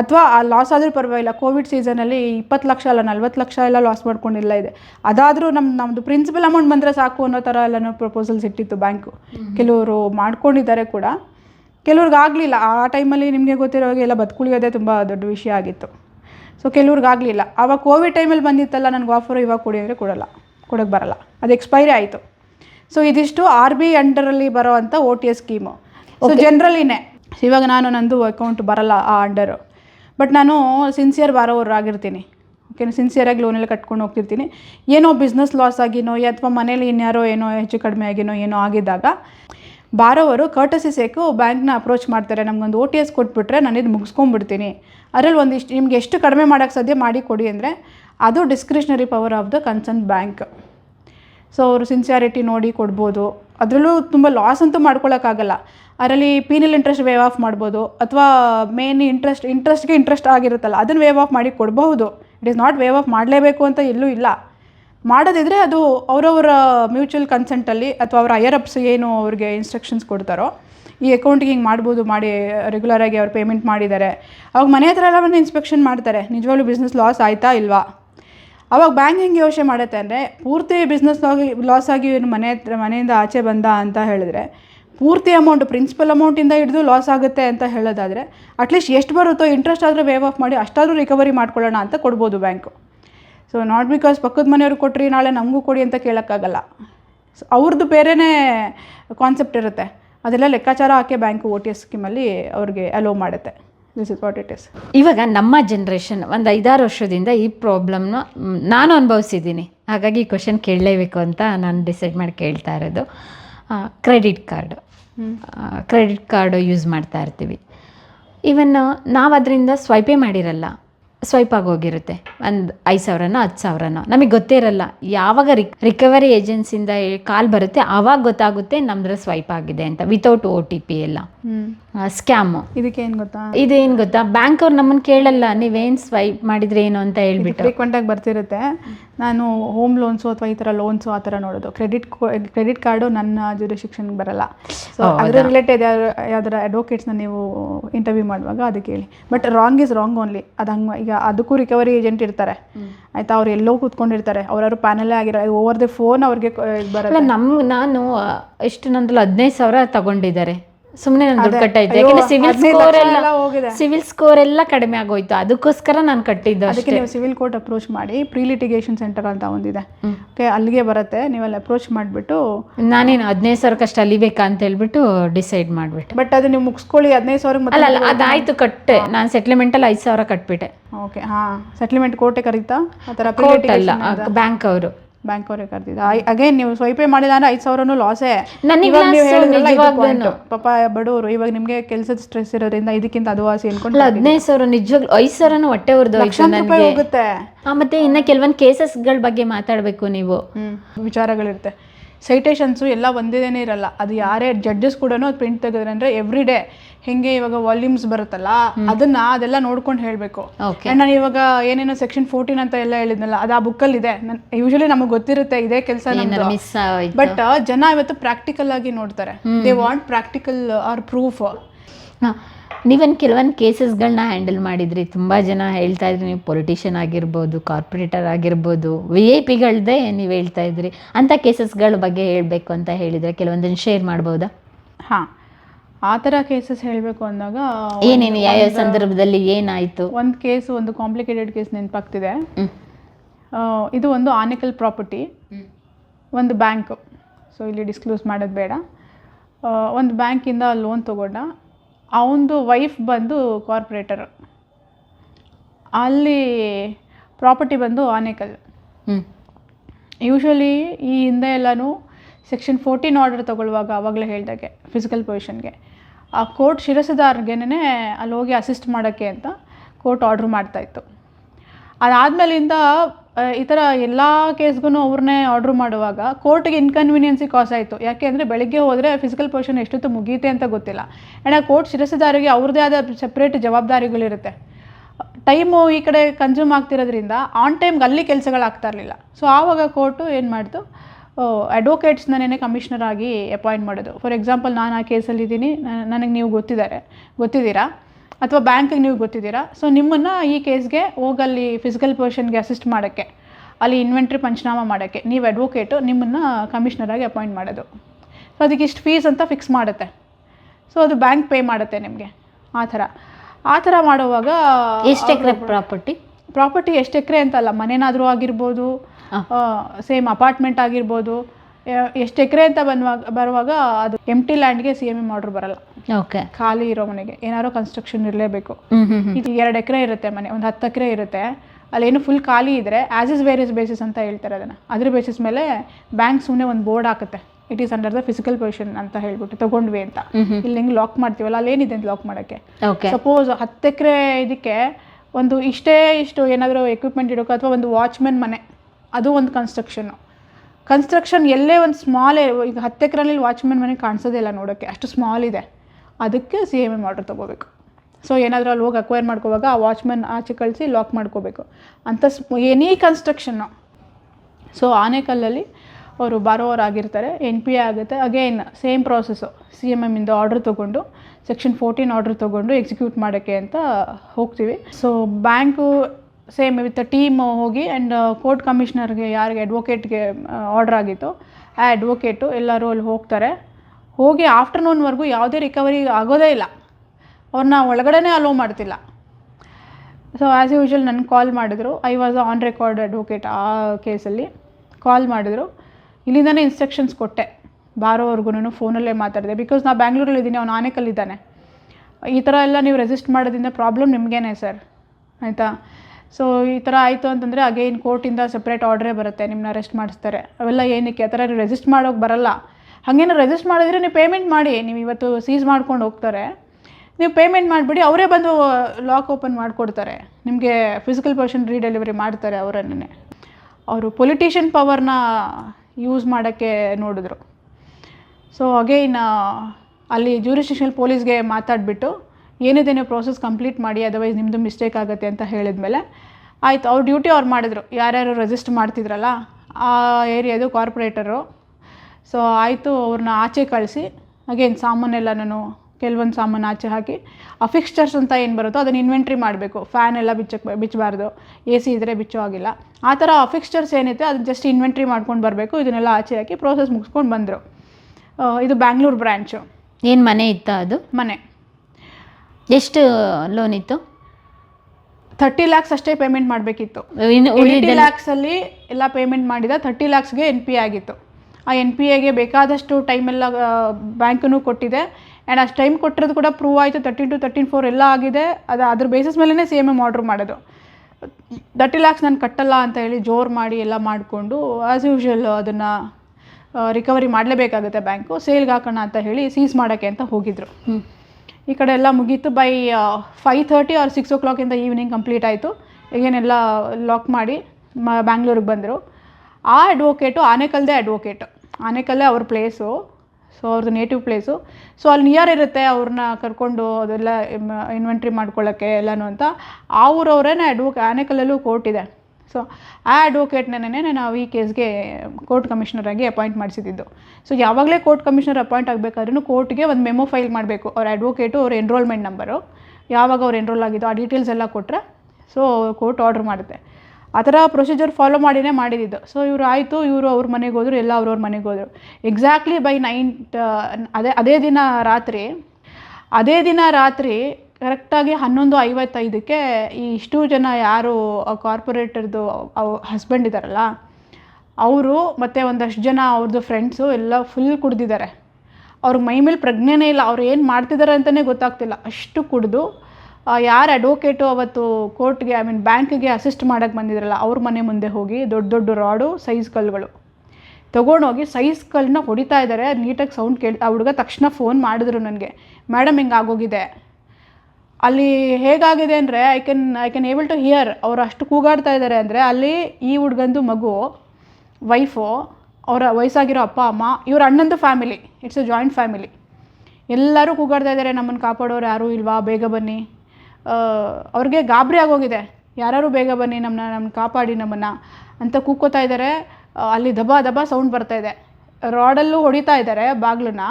ಅಥವಾ ಆ ಲಾಸ್ ಆದರೂ ಪರವಾಗಿಲ್ಲ ಕೋವಿಡ್ ಸೀಸನಲ್ಲಿ ಇಪ್ಪತ್ತು ಲಕ್ಷ ಅಲ್ಲ ನಲ್ವತ್ತು ಲಕ್ಷ ಎಲ್ಲ ಲಾಸ್ ಮಾಡ್ಕೊಂಡಿಲ್ಲ ಇದೆ. ಅದಾದರೂ ನಮ್ಮ ನಮ್ಮದು ಪ್ರಿನ್ಸಿಪಲ್ ಅಮೌಂಟ್ ಬಂದರೆ ಸಾಕು ಅನ್ನೋ ಥರ ಎಲ್ಲನೂ ಪ್ರಪೋಸಲ್ಸ್ ಇಟ್ಟಿತ್ತು ಬ್ಯಾಂಕು ಕೆಲವರು ಮಾಡ್ಕೊಂಡಿದ್ದಾರೆ ಕೂಡ. ಕೆಲವ್ರಿಗೆ ಆಗಲಿಲ್ಲ. ಆ ಟೈಮಲ್ಲಿ ನಿಮಗೆ ಗೊತ್ತಿರೋ ಹಾಗೆ ಎಲ್ಲ ಬದುಕುಳಿಯೋದೇ ತುಂಬ ದೊಡ್ಡ ವಿಷಯ ಆಗಿತ್ತು. ಸೊ ಕೆಲವ್ರಿಗೆ ಆಗಲಿಲ್ಲ. ಆವಾಗ ಕೋವಿಡ್ ಟೈಮಲ್ಲಿ ಬಂದಿತ್ತಲ್ಲ ನನಗೆ ಆಫರು ಇವಾಗ ಕೊಡಿ ಅಂದರೆ ಕೊಡಲ್ಲ ಕೊಡೋಕ್ಕೆ ಬರಲ್ಲ. ಅದು ಎಕ್ಸ್ಪೈರಿ ಆಯಿತು. ಸೊ ಇದಿಷ್ಟು ಆರ್ ಬಿ ಅಂಡರಲ್ಲಿ ಬರೋ ಅಂಥ O T S scheme so ಜನರಲಿನೇ ಇವಾಗ ನಾನು ನಂದು ಅಕೌಂಟ್ ಬರಲ್ಲ ಆ ಅಂಡರು ಬಟ್ ನಾನು ಸಿನ್ಸಿಯರ್ ಬಾರೋವರ್ ಆಗಿರ್ತೀನಿ ಓಕೆ ಸಿನ್ಸಿಯರಾಗಿ ಲೋನೆಲ್ಲ ಕಟ್ಕೊಂಡು ಹೋಗ್ತಿರ್ತೀನಿ. ಏನೋ ಬಿಸ್ನೆಸ್ ಲಾಸ್ ಆಗಿನೋ, ಅಥವಾ ಮನೇಲಿ ಇನ್ಯಾರೋ ಏನೋ ಹೆಚ್ಚು ಕಡಿಮೆ ಆಗಿನೋ, ಏನೋ ಆಗಿದ್ದಾಗ, ಬಾರೋವರು ಕರ್ಟಸಿ ಸೇಕು ಬ್ಯಾಂಕ್ನ ಅಪ್ರೋಚ್ ಮಾಡ್ತಾರೆ. ನಮಗೊಂದು ಒ ಟಿ ಎಸ್ ಕೊಟ್ಬಿಟ್ರೆ ನಾನು ಇದು ಮುಗಿಸ್ಕೊಂಬಿಡ್ತೀನಿ ಅದರಲ್ಲಿ ಒಂದಿಷ್ಟು, ನಿಮ್ಗೆ ಎಷ್ಟು ಕಡಿಮೆ ಮಾಡೋಕ್ಕೆ ಸಾಧ್ಯ ಮಾಡಿ ಕೊಡಿ ಅಂದರೆ, ಅದು discretionary power of the concern bank so ಅವರು ಸಿನ್ಸಿಯಾರಿಟಿ ನೋಡಿ ಕೊಡ್ಬೋದು. ಅದರಲ್ಲೂ ತುಂಬ ಲಾಸ್ ಅಂತೂ ಮಾಡ್ಕೊಳ್ಳೋಕ್ಕಾಗಲ್ಲ ಅದರಲ್ಲಿ ಪೀನಲ್ ಇಂಟ್ರೆಸ್ಟ್ ವೇವ್ ಆಫ್ ಮಾಡ್ಬೋದು, ಅಥವಾ ಮೇನ್ ಇಂಟ್ರೆಸ್ಟ್ ಇಂಟ್ರೆಸ್ಟ್ಗೆ ಇಂಟ್ರೆಸ್ಟ್ ಆಗಿರುತ್ತಲ್ಲ, ಅದನ್ನು ವೇವ್ ಆಫ್ ಮಾಡಿ ಕೊಡಬಹುದು. It is not waive off ಮಾಡಲೇಬೇಕು ಅಂತ ಎಲ್ಲೂ ಇಲ್ಲ. ಮಾಡೋದಿದ್ರೆ ಅದು ಅವರವರ ಮ್ಯೂಚುವಲ್ ಕನ್ಸೆಂಟಲ್ಲಿ ಅಥವಾ ಅವರ ಹೈಯರ್ ಅಪ್ಸ್ ಏನು ಅವ್ರಿಗೆ ಇನ್ಸ್ಟ್ರಕ್ಷನ್ಸ್ ಕೊಡ್ತಾರೋ, ಈ ಅಕೌಂಟಿಗೆ ಹಿಂಗೆ ಮಾಡ್ಬೋದು, ಮಾಡಿ ರೆಗ್ಯುಲರಾಗಿ ಅವ್ರು ಪೇಮೆಂಟ್ ಮಾಡಿದ್ದಾರೆ. ಅವಾಗ ಮನೆ ಹತ್ರ ಎಲ್ಲ ಬಂದು ಇನ್ಸ್ಪೆಕ್ಷನ್ ಮಾಡ್ತಾರೆ, ನಿಜವಾಗ್ಲೂ ಬಿಸ್ನೆಸ್ ಲಾಸ್ ಆಯಿತಾ ಇಲ್ವಾ? ಅವಾಗ ಬ್ಯಾಂಕ್ ಹೆಂಗೆ ಯೋಚನೆ ಮಾಡುತ್ತೆ ಅಂದರೆ, ಪೂರ್ತಿ ಬಿಸ್ನೆಸ್ ಲಾಸ್ ಆಗಿ ಇವನು ಮನೆ ಹತ್ರ, ಮನೆಯಿಂದ ಆಚೆ ಬಂದ ಅಂತ ಹೇಳಿದ್ರೆ, ಪೂರ್ತಿ ಅಮೌಂಟ್ ಪ್ರಿನ್ಸಿಪಲ್ ಅಮೌಂಟಿಂದ ಹಿಡಿದು ಲಾಸ್ ಆಗುತ್ತೆ ಅಂತ ಹೇಳೋದಾದರೆ ಅಟ್ಲೀಸ್ಟ್ ಎಷ್ಟು ಬರುತ್ತೋ ಇಂಟ್ರೆಸ್ಟ್ ಆದರೂ ವೇವ್ ಆಫ್ ಮಾಡಿ ಅಷ್ಟಾದರೂ ರಿಕವರಿ ಮಾಡ್ಕೊಳ್ಳೋಣ ಅಂತ ಕೊಡ್ಬೋದು ಬ್ಯಾಂಕು ಸೊ ನಾಟ್ ಬಿಕಾಸ್ ಪಕ್ಕದ ಮನೆಯವ್ರಿಗೆ ಕೊಟ್ರಿ, ನಾಳೆ ನಮಗೂ ಕೊಡಿ ಅಂತ ಕೇಳೋಕ್ಕಾಗಲ್ಲ. ಸೊ ಅವ್ರದ್ದು ಬೇರೆಯೇ ಕಾನ್ಸೆಪ್ಟ್ ಇರುತ್ತೆ. ಅದೆಲ್ಲ ಲೆಕ್ಕಾಚಾರ ಹಾಕಿ ಬ್ಯಾಂಕು ಓ ಟಿ ಎಸ್ ಸ್ಕೀಮಲ್ಲಿ ಅವ್ರಿಗೆ ಅಲೋ ಮಾಡುತ್ತೆ. This is what it is
ಇವಾಗ ನಮ್ಮ ಜನ್ರೇಷನ್ ಒಂದು ಐದಾರು ವರ್ಷದಿಂದ ಈ ಪ್ರಾಬ್ಲಮ್ನ ನಾನು ಅನುಭವಿಸಿದ್ದೀನಿ. ಹಾಗಾಗಿ ಈ ಕ್ವಶನ್ ಕೇಳಲೇಬೇಕು ಅಂತ ನಾನು ಡಿಸೈಡ್ ಮಾಡಿ ಕೇಳ್ತಾ ಇರೋದು. Credit card credit card use ಮಾಡ್ತಾ ಇರ್ತೀವಿ. ಈವನ್ ನಾವು ಅದರಿಂದ ಸ್ವೈಪೇ ಮಾಡಿರಲ್ಲ. ಸ್ವೈಪ್ ಆಗೋಗಿರುತ್ತೆ ಒಂದು ಐದು ಸಾವಿರನೋ ಹತ್ತು ಸಾವಿರನೋ. ನಮಗೆ ಗೊತ್ತೇ ಇರಲ್ಲ. ಯಾವಾಗ ರಿಕ್ ರಿಕವರಿ ಏಜೆನ್ಸಿಯಿಂದ ಕಾಲ್ ಬರುತ್ತೆ ಆವಾಗ ಗೊತ್ತಾಗುತ್ತೆ ನಮ್ಮದ್ರ ಸ್ವೈಪ್ ಆಗಿದೆ ಅಂತ ವಿತೌಟ್ ಓ ಟಿ ಪಿ ಎಲ್ಲ. ಸ್ಕ್ಯಾಮು
ಇದಕ್ಕೆ ಏನು ಗೊತ್ತಾ?
ಇದೇನು ಗೊತ್ತಾ? ಬ್ಯಾಂಕ್ ಅವ್ರು ನಮ್ಮನ್ನು ಕೇಳಲ್ಲ ನೀವೇನು ಸ್ವೈಪ್ ಮಾಡಿದ್ರೆ ಏನು ಅಂತ ಹೇಳ್ಬಿಟ್ಟು.
ಫ್ರೀಕ್ವೆಂಟಾಗಿ ಬರ್ತಿರುತ್ತೆ. ನಾನು ಹೋಮ್ ಲೋನ್ಸು ಅಥವಾ ಈ ಥರ ಲೋನ್ಸು ಆ ತರ ನೋಡೋದು. ಕ್ರೆಡಿಟ್ ಕ್ರೆಡಿಟ್ ಕಾರ್ಡು ನನ್ನ ಜುರಿಶಿಕ್ಷನ್ಗೆ ಬರಲ್ಲ. ಸೊ ಅದ್ರ ರಿಲೇಟೆಡ್ ಯಾವ್ದಾರ ಅಡ್ವೊಕೇಟ್ಸ್ನ ನೀವು ಇಂಟರ್ವ್ಯೂ ಮಾಡುವಾಗ ಅದಕ್ಕೆ ಹೇಳಿ. But wrong is wrong only ಅದು ಹಂಗೆ ಈಗ ಅದಕ್ಕೂ ರಿಕವರಿ ಏಜೆಂಟ್ ಇರ್ತಾರೆ. ಆಯ್ತಾ? ಅವ್ರು ಎಲ್ಲೋ ಕೂತ್ಕೊಂಡಿರ್ತಾರೆ. ಅವ್ರವ್ರು ಪ್ಯಾನಲ್ ಆಗಿರೋ ಓವರ್ ದಿ ಫೋನ್ ಅವ್ರಿಗೆ
ಬರಲ್ಲ ನಮ್ಮ ನಾನು ಎಷ್ಟು ನಂದ್ರಲ್ಲಿ ಹದಿನೈದು ಸಾವಿರ ತಗೊಂಡಿದ್ದಾರೆ. ಸುಮ್ಮನೆ ನಾನು ದುಡ್ಡು ಕಟ್ಟಾಯ್ತು ಯಾಕಂದ್ರೆ ಸಿವಿಲ್ ಸ್ಕೋರ್ ಎಲ್ಲ
ಹೋಗಿದೆ.
ಸಿವಿಲ್ ಸ್ಕೋರ್ ಎಲ್ಲ ಕಡಿಮೆ ಆಗೋಯ್ತು. ಅದಕ್ಕೋಸ್ಕರ ನಾನು ಕಟ್ಟಿದ್ದು
ಅದಕ್ಕೆ ನೀವು ಸಿವಿಲ್ ಕೋರ್ಟ್ ಅಪ್ರೋಚ್ ಮಾಡಿ ಪ್ರೀ ಲಿಟಿಗೇಷನ್ ಸೆಂಟರ್ ಅಂತ ಒಂದಿದೆ. ಓಕೆ ಅಲ್ಲಿಗೆ ಬರುತ್ತೆ. ನೀವೆಲ್ಲ ಅಪ್ರೋಚ್ ಮಾಡಿಬಿಟ್ಟು
ನಾನೇನು ಹದಿನೈದು ಸಾವಿರಕ್ಕಷ್ಟು ಅಲಿಬೇಕಾ ಅಂತ ಹೇಳ್ಬಿಟ್ಟು ಡಿಸೈಡ್ ಮಾಡ್ಬಿಟ್ಟು.
ಬಟ್ ಅದು ನೀವು ಮುಗಿಸ್ಕೊಳ್ಳಿ ಹದಿನೈದು ಸಾವಿರ
ಅಲ್ಲ ಅದಾಯ್ತು ಕಟ್ಟೆ. ನಾನು ಸೆಟ್ಲ್ಮೆಂಟಲ್ಲಿ ಐದು ಸಾವಿರ ಕಟ್ಬಿಟ್ಟೆ.
ಓಕೆ ಹಾಂ. ಸೆಟ್ಲ್ಮೆಂಟ್ ಕೋರ್ಟೇ ಕರೀತಾ? ಆ ಥರ
ಕೋರ್ಟ್ ಅಲ್ಲ ಬ್ಯಾಂಕ್ ಅವರು.
ಬ್ಯಾಂಕ್ ಅವರೇ ಕರೆದಿದ್ದ. ಅಗೇನ್ ನೀವು ಸ್ವೈಪೇ ಮಾಡಿಲ್ಲ ಅಂದ್ರೆ ಐದು ಸಾವಿರನೂ ಲಾಸೇ ಇವಾಗ ನೀವು ಹೇಳಿದ್ರಲ್ಲ ಇದು point. ಪಾಪ ಬಡವರು ಇವಾಗ ನಿಮಗೆ ಕೆಲಸದ ಸ್ಟ್ರೆಸ್ ಇರೋದ್ರಿಂದ ಇದಕ್ಕಿಂತ ಅದು ವಾಸಿ ಅನ್ಕೊಂಡು
ಅಲ್ಲ ಹದಿನೈದು ಸಾವಿರ ನಿಜವಾಗ್ಲೂ ಐದು ಸಾವಿರನೂ ಹೊಟ್ಟೆ ಹೊಡೆದು
ಲಕ್ಷಾಂತರ ರೂಪಾಯಿ
ನನಗೆ.
ಹೋಗುತ್ತೆ.
ಆ, ಮತ್ತೆ ಇನ್ನ ಕೆಲವೊಂದು ಕೇಸಸ್ಗಳ ಬಗ್ಗೆ ಮಾತಾಡಬೇಕು ನೀವು.
ವಿಚಾರಗಳಿರುತ್ತೆ. ಸೈಟೇಷನ್ಸು ಎಲ್ಲ ಒಂದೇನೇ ಇರಲ್ಲ. ಅದು ಯಾರೇ ಜಡ್ಜಸ್ ಕೂಡ ಅದು ಪ್ರಿಂಟ್ ತೆಗೆದ್ರೆ ಅಂದರೆ ಎವ್ರಿ ಡೇ ಹೆಂಗೆ ಇವಾಗ ವಾಲ್ಯೂಮ್ಸ್ ಬರುತ್ತಲ್ಲ ಅದನ್ನ ಅದೆಲ್ಲ ನೋಡ್ಕೊಂಡು ಹೇಳಬೇಕು. ನಾನು ಇವಾಗ ಏನೇನೋ ಸೆಕ್ಷನ್ ಫೋರ್ಟೀನ್ ಅಂತ ಎಲ್ಲ ಹೇಳಿದ್ನಲ್ಲ ಅದು ಆ ಬುಕ್ಕಲ್ಲಿ ಇದೆ. ನನ್ ಯೂಶಲಿ ನಮಗೆ ಗೊತ್ತಿರುತ್ತೆ ಇದೇ ಕೆಲಸ ಬಟ್ ಜನ ಇವತ್ತು ಪ್ರಾಕ್ಟಿಕಲ್ ಆಗಿ ನೋಡ್ತಾರೆ. They want practical or proof
ನೀವೇನು ಕೆಲವೊಂದು ಕೇಸಸ್ಗಳನ್ನ ಹ್ಯಾಂಡಲ್ ಮಾಡಿದ್ರಿ. ತುಂಬ ಜನ ಹೇಳ್ತಾ ಇದ್ರಿ ನೀವು ಪೊಲಿಟಿಷಿಯನ್ ಆಗಿರ್ಬೋದು ಕಾರ್ಪೊರೇಟರ್ ಆಗಿರ್ಬೋದು ವಿ ಐ ಪಿಗಳದ್ದೇ ನೀವು ಹೇಳ್ತಾ ಇದ್ರಿ. ಅಂಥ ಕೇಸಸ್ಗಳ ಬಗ್ಗೆ ಹೇಳಬೇಕು ಅಂತ ಹೇಳಿದರೆ ಕೆಲವೊಂದನ್ನು ಶೇರ್ ಮಾಡ್ಬೋದಾ?
ಹಾಂ. ಆ ಥರ ಕೇಸಸ್ ಹೇಳಬೇಕು ಅಂದಾಗ
ಏನೇನು ಯಾವ ಸಂದರ್ಭದಲ್ಲಿ ಏನಾಯಿತು?
ಒಂದು ಕೇಸು ಒಂದು ಕಾಂಪ್ಲಿಕೇಟೆಡ್ ಕೇಸ್ ನೆನಪಾಗ್ತಿದೆ. ಇದು ಒಂದು ಆನೆಕಲ್ ಪ್ರಾಪರ್ಟಿ ಒಂದು ಬ್ಯಾಂಕ್. ಸೊ ಇಲ್ಲಿ ಡಿಸ್ಕ್ಲೋಸ್ ಮಾಡೋದು ಬೇಡ. ಒಂದು ಬ್ಯಾಂಕಿಂದ ಲೋನ್ ತೊಗೊಂಡ ಅವನದು ವೈಫ್ ಬಂದು ಕಾರ್ಪೊರೇಟರ್ ಅಲ್ಲಿ ಪ್ರಾಪರ್ಟಿ ಬಂದು ಆನೆಕಲ್. ಯೂಶ್ವಲಿ ಈ ಹಿಂದೆ ಎಲ್ಲನೂ ಸೆಕ್ಷನ್ ಫೋರ್ಟೀನ್ ಆರ್ಡರ್ ತೊಗೊಳ್ಳುವಾಗ ಆವಾಗಲೇ ಹೇಳಿದಾಗೆ ಫಿಸಿಕಲ್ ಪೊಸಿಷನ್ಗೆ ಆ ಕೋರ್ಟ್ ಶಿರಸದಾರ್ಗೆನೇ ಅಲ್ಲಿ ಹೋಗಿ ಅಸಿಸ್ಟ್ ಮಾಡೋಕ್ಕೆ ಅಂತ ಕೋರ್ಟ್ ಆರ್ಡ್ರ್ ಮಾಡ್ತಾಯಿತ್ತು ಅದಾದಮೇಲಿಂದ ಈ ಥರ ಎಲ್ಲ ಕೇಸ್ಗೂ ಅವ್ರನ್ನೇ ಆರ್ಡ್ರ್ ಮಾಡುವಾಗ ಕೋರ್ಟ್ಗೆ ಇನ್ಕನ್ವೀನಿಯನ್ಸಿ ಕಾಸ್ ಆಯಿತು. ಯಾಕೆ ಅಂದರೆ ಬೆಳಗ್ಗೆ ಹೋದರೆ ಫಿಸಿಕಲ್ ಪೊಸಿಷನ್ ಎಷ್ಟೊತ್ತು ಮುಗಿಯುತ್ತೆ ಅಂತ ಗೊತ್ತಿಲ್ಲ. ಆ್ಯಂಡ್ ಆ ಕೋರ್ಟ್ ಶಿರಸದಾರಿಗೆ ಅವ್ರದ್ದೇ ಆದ ಸಪ್ರೇಟ್ ಜವಾಬ್ದಾರಿಗಳಿರುತ್ತೆ. ಟೈಮು ಈ ಕಡೆ ಕನ್ಸ್ಯೂಮ್ ಆಗ್ತಿರೋದ್ರಿಂದ ಆನ್ ಟೈಮ್ಗೆ ಅಲ್ಲಿ ಕೆಲಸಗಳಾಗ್ತಾ ಇರಲಿಲ್ಲ. ಸೊ ಆವಾಗ ಕೋರ್ಟು ಏನು ಮಾಡ್ತು ಅಡ್ವೊಕೇಟ್ಸ್ನೇ ಕಮಿಷನರ್ ಆಗಿ ಅಪಾಯಿಂಟ್ ಮಾಡೋದು. ಫಾರ್ ಎಕ್ಸಾಂಪಲ್ ನಾನು ಆ ಕೇಸಲ್ಲಿದ್ದೀನಿ ನನಗೆ ನೀವು ಗೊತ್ತಿದ್ದಾರೆ ಗೊತ್ತಿದ್ದೀರಾ? ಅಥವಾ ಬ್ಯಾಂಕಿಗೆ ನೀವು ಗೊತ್ತಿದ್ದೀರಾ? ಸೊ ನಿಮ್ಮನ್ನು ಈ ಕೇಸ್ಗೆ ಹೋಗಲ್ಲಿ ಫಿಸಿಕಲ್ ಪರ್ಸನ್ಗೆ ಅಸಿಸ್ಟ್ ಮಾಡೋಕ್ಕೆ ಅಲ್ಲಿ ಇನ್ವೆಂಟ್ರಿ ಪಂಚನಾಮ ಮಾಡೋಕ್ಕೆ ನೀವು ಅಡ್ವೊಕೇಟು ನಿಮ್ಮನ್ನು ಕಮಿಷನರ್ ಆಗಿ ಅಪಾಯಿಂಟ್ ಮಾಡೋದು. ಸೊ ಅದಕ್ಕೆ ಇಷ್ಟು ಫೀಸ್ ಅಂತ ಫಿಕ್ಸ್ ಮಾಡುತ್ತೆ. ಸೊ ಅದು ಬ್ಯಾಂಕ್ ಪೇ ಮಾಡುತ್ತೆ ನಿಮಗೆ ಆ ಥರ. ಆ ಥರ ಮಾಡುವಾಗ
ಎಷ್ಟು ಎಕರೆ ಪ್ರಾಪರ್ಟಿ?
ಪ್ರಾಪರ್ಟಿ ಎಷ್ಟು ಎಕರೆ ಅಂತಲ್ಲ ಮನೆನಾದರೂ ಆಗಿರ್ಬೋದು ಸೇಮ್ ಅಪಾರ್ಟ್ಮೆಂಟ್ ಆಗಿರ್ಬೋದು ಎಷ್ಟು ಎಕರೆ ಅಂತ ಬಂದಾಗ ಬರುವಾಗ ಅದು ಎಂಟಿ ಲ್ಯಾಂಡ್ಗೆ ಸಿ ಎಂ ಎಂ ಆರ್ಡ್ರ್ ಬರಲ್ಲ.
ಓಕೆ
ಖಾಲಿ ಇರೋ ಮನೆಗೆ. ಏನಾದ್ರು ಕನ್ಸ್ಟ್ರಕ್ಷನ್ ಇರಲೇಬೇಕು. ಇದು ಎರಡು ಎಕರೆ ಇರುತ್ತೆ ಮನೆ ಒಂದು ಹತ್ತು ಎಕರೆ ಇರುತ್ತೆ. ಅಲ್ಲೇನು ಫುಲ್ ಖಾಲಿ ಇದ್ದರೆ ಆ್ಯಸ್ ಇಸ್ ವೇರಿಯಸ್ ಬೇಸಿಸ್ ಅಂತ ಹೇಳ್ತಾರೆ ಅದನ್ನು. ಅದ್ರ ಬೇಸಿಸ್ ಮೇಲೆ ಬ್ಯಾಂಕ್ ಸುಮ್ಮನೆ ಒಂದು ಬೋರ್ಡ್ ಹಾಕುತ್ತೆ. It is under the physical position ಅಂತ ಹೇಳ್ಬಿಟ್ಟು ತಗೊಂಡ್ವಿ ಅಂತ. ಇಲ್ಲಿ ಹಿಂಗೆ ಲಾಕ್ ಮಾಡ್ತೀವಲ್ಲ ಅಲ್ಲೇನಿದೆ ಅಂತ ಲಾಕ್ ಮಾಡೋಕ್ಕೆ. ಸಪೋಸ್ ಹತ್ತು ಎಕರೆ ಇದಕ್ಕೆ ಒಂದು ಇಷ್ಟೇ ಇಷ್ಟು ಏನಾದರೂ ಎಕ್ವಿಪ್ಮೆಂಟ್ ಇಡೋಕೆ ಅಥವಾ ಒಂದು ವಾಚ್ಮೆನ್ ಮನೆ, ಅದು ಒಂದು ಕನ್ಸ್ಟ್ರಕ್ಷನ್ನು ಕನ್ಸ್ಟ್ರಕ್ಷನ್ ಎಲ್ಲೇ ಒಂದು ಸ್ಮಾಲ್ ಈಗ ಹತ್ತು ಎಕರಲ್ಲಿ ವಾಚ್ಮೆನ್ ಮನೆ ಕಾಣಿಸೋದೇ ಇಲ್ಲ ನೋಡೋಕ್ಕೆ ಅಷ್ಟು ಸ್ಮಾಲ್ ಇದೆ. ಅದಕ್ಕೆ ಸಿ ಎಂ ಎಂ ಆರ್ಡರ್ ತೊಗೋಬೇಕು. ಸೊ ಏನಾದರೂ ಅಲ್ಲಿ ಹೋಗಿ ಅಕ್ವೈರ್ ಮಾಡ್ಕೋವಾಗ ಆ ವಾಚ್ಮೆನ್ ಆಚೆ ಕಳಿಸಿ ಲಾಕ್ ಮಾಡ್ಕೋಬೇಕು. ಅಂತ ಎನಿ ಕನ್ಸ್ಟ್ರಕ್ಷನ್ನು ಸೊ ಆನೆಕಲ್ಲಲ್ಲಿ ಅವರು ಬಾರೋವರ್ ಆಗಿರ್ತಾರೆ ಎನ್ ಪಿ ಎ ಆಗುತ್ತೆ again same process C M ಎಮ್ಮಿಂದ order ತೊಗೊಂಡು ಸೆಕ್ಷನ್ ಫೋರ್ಟೀನ್ ಆರ್ಡ್ರ್ ತೊಗೊಂಡು ಎಕ್ಸಿಕ್ಯೂಟ್ ಮಾಡೋಕ್ಕೆ ಅಂತ ಹೋಗ್ತೀವಿ. So bank same with team ಹೋಗಿ ಆ್ಯಂಡ್ ಕೋರ್ಟ್ ಕಮಿಷನರ್ಗೆ ಯಾರಿಗೆ ಅಡ್ವೊಕೇಟ್ಗೆ ಆರ್ಡ್ರ್ ಆಗಿತ್ತು, ಆ ಅಡ್ವೊಕೇಟು ಎಲ್ಲರೂ ಅಲ್ಲಿ ಹೋಗ್ತಾರೆ. ಹೋಗಿ ಆಫ್ಟರ್ನೂನ್ವರೆಗೂ ಯಾವುದೇ ರಿಕವರಿ ಆಗೋದೇ ಇಲ್ಲ. ಅವ್ರನ್ನ ಒಳಗಡೆನೇ ಅಲೋ ಮಾಡ್ತಿಲ್ಲ. ಸೊ ಆ್ಯಸ್ ಯೂಶ್ವಲ್ ನನಗೆ ಕಾಲ್ ಮಾಡಿದ್ರು. I was on record advocate ಆ ಕೇಸಲ್ಲಿ ಕಾಲ್ ಮಾಡಿದ್ರು. ಇಲ್ಲಿಂದನೇ ಇನ್ಸ್ಟ್ರಕ್ಷನ್ಸ್ ಕೊಟ್ಟೆ. ಬಾರೋವರೆಗೂ ಫೋನಲ್ಲೇ ಮಾತಾಡಿದೆ. ಬಿಕಾಸ್ ನಾ ಬ್ಯಾಂಗ್ಳೂರಲ್ಲಿ ಇದ್ದೀನಿ ಅವ್ನು ಆನೆಕಲ್ಲಿದ್ದಾನೆ ಈ ಥರ ಎಲ್ಲ ನೀವು ರೆಸಿಸ್ಟ್ ಮಾಡೋದ್ರಿಂದ ಪ್ರಾಬ್ಲಮ್ ನಿಮಗೇನೆ ಸರ್ ಆಯಿತಾ? ಸೊ ಈ ಥರ ಆಯಿತು ಅಂತಂದರೆ ಅಗೈನ್ ಕೋರ್ಟಿಂದ ಸಪ್ರೇಟ್ ಆರ್ಡ್ರೇ ಬರುತ್ತೆ ನಿಮ್ಮನ್ನ ಅರೆಸ್ಟ್ ಮಾಡಿಸ್ತಾರೆ. ಅವೆಲ್ಲ ಏನಕ್ಕೆ? ಆ ಥರ ರೆಸಿಸ್ಟ್ ಮಾಡೋಕೆ ಬರಲ್ಲ. ಹಾಗೇನು ರೆಸಿಸ್ಟ್ ಮಾಡಿದ್ರೆ ನೀವು ಪೇಮೆಂಟ್ ಮಾಡಿ. ನೀವು ಇವತ್ತು ಸೀಸ್ ಮಾಡ್ಕೊಂಡು ಹೋಗ್ತಾರೆ. ನೀವು ಪೇಮೆಂಟ್ ಮಾಡಿಬಿಡಿ, ಅವರೇ ಬಂದು ಲಾಕ್ ಓಪನ್ ಮಾಡಿಕೊಡ್ತಾರೆ. ನಿಮಗೆ ಫಿಸಿಕಲ್ ಪರ್ಸನ್ ರೀಡೆಲಿವರಿ ಮಾಡ್ತಾರೆ ಅವರನ್ನೇ. ಅವರು ಪೊಲಿಟಿಷಿಯನ್ ಪವರ್ನ ಯೂಸ್ ಮಾಡೋಕ್ಕೆ ನೋಡಿದ್ರು. ಸೊ ಅಗೈನ್ ಅಲ್ಲಿ ಜ್ಯೂರಿಸ್ಟಿಷನಲ್ ಪೊಲೀಸ್ಗೆ ಮಾತಾಡಿಬಿಟ್ಟು, ಏನಿದೆ ನೀವು ಪ್ರೋಸೆಸ್ ಕಂಪ್ಲೀಟ್ ಮಾಡಿ ಅದರ್ವೈಸ್ ನಿಮ್ಮದು ಮಿಸ್ಟೇಕ್ ಆಗುತ್ತೆ ಅಂತ ಹೇಳಿದ್ಮೇಲೆ, ಆಯಿತು, ಅವ್ರ ಡ್ಯೂಟಿ ಅವ್ರು ಮಾಡಿದ್ರು. ಯಾರ್ಯಾರು ರೆಜಿಸ್ಟ್ ಮಾಡ್ತಿದ್ರಲ್ಲ, ಆ ಏರಿಯಾದು ಕಾರ್ಪೊರೇಟರು ಸೊ ಆಯಿತು, ಅವ್ರನ್ನ ಆಚೆ ಕಳಿಸಿ ಅಗೇನ್ ಸಾಮಾನೆಲ್ಲ ನಾನು ಕೆಲವೊಂದು ಸಾಮಾನು ಆಚೆ ಹಾಕಿ ಆ ಫಿಕ್ಸ್ಚರ್ಸ್ ಅಂತ ಏನು ಬರುತ್ತೋ ಅದನ್ನು ಇನ್ವೆಂಟ್ರಿ ಮಾಡಬೇಕು. ಫ್ಯಾನ್ ಎಲ್ಲ ಬಿಚ್ಚಕ್ಕೆ ಬಿಚ್ಚಬಾರ್ದು. ಎ ಸಿ ಇದ್ದರೆ ಬಿಚ್ಚೋ ಆಗಿಲ್ಲ ಆ ಥರ ಫಿಕ್ಸ್ಚರ್ಸ್ ಏನಿದೆ ಅದನ್ನ ಜಸ್ಟ್ ಇನ್ವೆಂಟ್ರಿ ಮಾಡ್ಕೊಂಡು ಬರಬೇಕು. ಇದನ್ನೆಲ್ಲ ಆಚೆ ಹಾಕಿ ಪ್ರೋಸೆಸ್ ಮುಗಿಸ್ಕೊಂಡು ಬಂದರು. ಇದು ಬ್ಯಾಂಗ್ಳೂರು ಬ್ರ್ಯಾಂಚು
ಏನು ಮನೆ ಇತ್ತ ಅದು?
ಮನೆ.
ಎಷ್ಟು ಲೋನ್ ಇತ್ತು?
ಥರ್ಟಿ ಲ್ಯಾಕ್ಸ್ ಅಷ್ಟೇ ಪೇಮೆಂಟ್ ಮಾಡಬೇಕಿತ್ತು. ಏಯ್ಟಿ ಲ್ಯಾಕ್ಸಲ್ಲಿ ಎಲ್ಲ ಪೇಮೆಂಟ್ ಮಾಡಿದ ಥರ್ಟಿ ಲ್ಯಾಕ್ಸ್ಗೆ ಎನ್ ಪಿ ಆಗಿತ್ತು. ಆ ಎನ್ ಪಿ ಎಗೆ ಬೇಕಾದಷ್ಟು ಟೈಮೆಲ್ಲ ಬ್ಯಾಂಕೂ ಕೊಟ್ಟಿದೆ. ಆ್ಯಂಡ್ ಅಷ್ಟು ಟೈಮ್ ಕೊಟ್ಟಿರೋದು ಕೂಡ ಪ್ರೂವ್ ಆಯಿತು. ತರ್ಟೀನ್ ಟು ತರ್ಟೀನ್ ಫೋರ್ ಎಲ್ಲ ಆಗಿದೆ. ಅದು ಅದ್ರ ಬೇಸಿಸ್ ಮೇಲೇ ಸಿ ಎಂ ಎಂ ಆರ್ಡ್ರ್ ಮಾಡೋದು. ತರ್ಟಿ ಲ್ಯಾಕ್ಸ್ ನಾನು ಕಟ್ಟಲ್ಲ ಅಂತ ಹೇಳಿ ಜೋರು ಮಾಡಿ ಎಲ್ಲ ಮಾಡಿಕೊಂಡು ಆ್ಯಸ್ ಯೂಶ್ವಲ್ ಅದನ್ನು ರಿಕವರಿ ಮಾಡಲೇಬೇಕಾಗುತ್ತೆ ಬ್ಯಾಂಕು ಸೇಲ್ಗೆ ಹಾಕೋಣ ಅಂತ ಹೇಳಿ ಸೀಸ್ ಮಾಡೋಕ್ಕೆ ಅಂತ ಹೋಗಿದ್ರು.
ಹ್ಞೂ
ಈ ಕಡೆ ಎಲ್ಲ ಮುಗೀತು. By five thirty or six ಓ ಕ್ಲಾಕಿಂದ ಈವ್ನಿಂಗ್ ಕಂಪ್ಲೀಟ್ ಆಯಿತು. ಏನೆಲ್ಲ ಲಾಕ್ ಮಾಡಿ ಮ ಬ್ಯಾಂಗ್ಳೂರಿಗೆ ಬಂದರು. ಆ ಅಡ್ವೊಕೇಟು ಆನೆಕಲ್ದೇ ಅಡ್ವೊಕೇಟು ಆನೆಕಲ್ಲೇ ಅವ್ರ ಪ್ಲೇಸು ಸೊ ಅವ್ರದ್ದು ನೇಟಿವ್ ಪ್ಲೇಸು ಸೊ ಅಲ್ಲಿ ನಿಯರ್ ಇರುತ್ತೆ ಅವ್ರನ್ನ ಕರ್ಕೊಂಡು ಅದೆಲ್ಲ ಇನ್ವೆಂಟ್ರಿ ಮಾಡ್ಕೊಳ್ಳೋಕ್ಕೆ ಎಲ್ಲನೂ ಅಂತ. ಆ ಊರವರೇ ಅಡ್ವೊಕ್ ಆನೆಕಲ್ಲಲ್ಲೂ ಕೋರ್ಟ್ ಇದೆ. ಸೊ ಆ ಅಡ್ವೊಕೇಟ್ನೇ ನಾವು ಈ ಕೇಸ್ಗೆ ಕೋರ್ಟ್ ಕಮಿಷನರ್ ಆಗಿ ಅಪಾಯಿಂಟ್ ಮಾಡಿಸಿದ್ದು. ಸೊ ಯಾವಾಗಲೇ ಕೋರ್ಟ್ ಕಮಿಷನರ್ ಅಪಾಯಿಂಟ್ ಆಗಬೇಕಾದ್ರೂ ಕೋರ್ಟ್ಗೆ ಒಂದು ಮೆಮೊ ಫೈಲ್ ಮಾಡಬೇಕು. ಅವ್ರ ಅಡ್ವೊಕೇಟು ಅವ್ರ ಎನ್ರೋಲ್ಮೆಂಟ್ ನಂಬರು ಯಾವಾಗ ಅವ್ರು ಎನ್ರೋಲ್ ಆಗಿದ್ದು ಆ ಡೀಟೇಲ್ಸ್ ಎಲ್ಲ ಕೊಟ್ಟರೆ ಸೊ ಕೋರ್ಟ್ ಆರ್ಡ್ರ್ ಮಾಡುತ್ತೆ. ಆ ಥರ ಪ್ರೊಸೀಜರ್ ಫಾಲೋ ಮಾಡಿನೇ ಮಾಡಿದ್ದು. ಸೊ ಇವರು ಆಯಿತು, ಇವರು ಅವ್ರ ಮನೆಗೆ ಹೋದರು, ಎಲ್ಲ ಅವ್ರವ್ರ ಮನೆಗೆ ಹೋದರು. ಎಕ್ಸಾಕ್ಟ್ಲಿ ಬೈ ನೈನ್ ಅದೇ ಅದೇ ದಿನ ರಾತ್ರಿ, ಅದೇ ದಿನ ರಾತ್ರಿ ಕರೆಕ್ಟಾಗಿ ಹನ್ನೊಂದು ಐವತ್ತೈದಕ್ಕೆ ಈ ಇಷ್ಟು ಜನ ಯಾರು ಕಾರ್ಪೊರೇಟರ್ದು ಹಸ್ಬೆಂಡ್ ಇದ್ದಾರಲ್ಲ, ಅವರು ಮತ್ತು ಒಂದಷ್ಟು ಜನ ಅವ್ರದ್ದು ಫ್ರೆಂಡ್ಸು ಎಲ್ಲ ಫುಲ್ ಕುಡ್ದಿದ್ದಾರೆ. ಅವ್ರ ಮೈ ಮೇಲೆ ಪ್ರಜ್ಞೆನೇ ಇಲ್ಲ. ಅವ್ರು ಏನು ಮಾಡ್ತಿದ್ದಾರೆ ಅಂತಲೇ ಗೊತ್ತಾಗ್ತಿಲ್ಲ. ಅಷ್ಟು ಕುಡಿದು ಯಾರು ಅಡ್ವೊಕೇಟು ಅವತ್ತು ಕೋರ್ಟ್ಗೆ ಐ ಮೀನ್ ಬ್ಯಾಂಕ್ಗೆ ಅಸಿಸ್ಟ್ ಮಾಡೋಕ್ಕೆ ಬಂದಿದ್ರಲ್ಲ, ಅವ್ರ ಮನೆ ಮುಂದೆ ಹೋಗಿ ದೊಡ್ಡ ದೊಡ್ಡ ರಾಡು ಸೈಜ್ ಕಲ್ಲುಗಳು ತೊಗೊಂಡೋಗಿ ಸೈಜ್ ಕಲ್ಲನ್ನ ಹೊಡಿತಾ ಇದ್ದಾರೆ ನೀಟಾಗಿ ಸೌಂಡ್ ಕೇಳಿ, ಆ ಹುಡುಗ ತಕ್ಷಣ ಫೋನ್ ಮಾಡಿದ್ರು ನನಗೆ. ಮೇಡಮ್ ಹಿಂಗೆ ಆಗೋಗಿದೆ. ಅಲ್ಲಿ ಹೇಗಾಗಿದೆ ಅಂದರೆ I can I can able to hear ಅವ್ರು ಅಷ್ಟು ಕೂಗಾಡ್ತಾ ಇದ್ದಾರೆ ಅಂದರೆ, ಅಲ್ಲಿ ಈ ಹುಡುಗಂದು ಮಗು ವೈಫು ಅವರ ವಯಸ್ಸಾಗಿರೋ ಅಪ್ಪ, ಅಮ್ಮ, ಇವ್ರ ಅಣ್ಣಂದು family it's a joint family ಎಲ್ಲರೂ ಕೂಗಾಡ್ತಾ ಇದ್ದಾರೆ ನಮ್ಮನ್ನು ಕಾಪಾಡೋರು ಯಾರೂ ಇಲ್ವಾ? ಬೇಗ ಬನ್ನಿ. ಅವ್ರಿಗೆ ಗಾಬರಿ ಆಗೋಗಿದೆ. ಯಾರು ಬೇಗ ಬನ್ನಿ ನಮ್ಮನ್ನ ನಮ್ಮನ್ನ ಕಾಪಾಡಿ, ನಮ್ಮನ್ನು ಅಂತ ಕೂಗ್ಕೋತಾ ಇದ್ದಾರೆ ಅಲ್ಲಿ ದಬ ದಬ ಸೌಂಡ್ ಬರ್ತಾ ಇದೆ. ರಾಡಲ್ಲೂ ಹೊಡಿತಾ ಇದ್ದಾರೆ ಬಾಗಿಲನ್ನ.